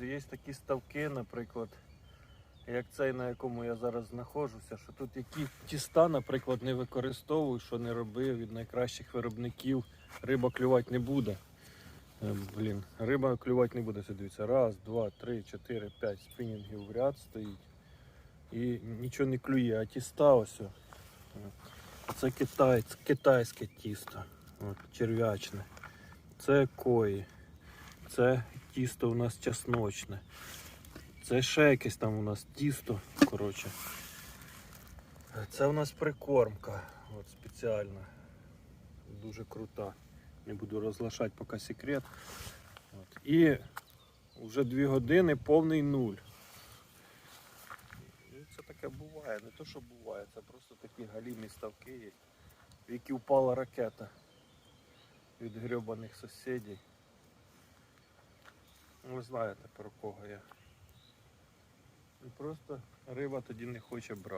друзі, є такі ставки, наприклад, як цей, на якому я зараз знаходжуся, що тут які тіста, наприклад, не використовую, що не робив від найкращих виробників, риба клювати не буде. Е, Блін, риба клювати не буде. Дивіться. Раз, два, три, чотири, п'ять спінінгів в ряд стоїть. І нічого не клює, а тіста ось. Це китай, китайське тісто. От, черв'ячне. Це кої. Це тісто у нас чесночне. Це ще якесь там у нас тісто. Коротше. Це у нас прикормка. От спеціальна. Дуже крута. Не буду розглашати поки секрет. От. І вже дві години повний нуль. І це таке буває. Не то, що буває, це просто такі галімі ставки в які впала ракета від грьобаних сусідів. Ви знаєте про кого я. Просто риба тоді не хоче брати.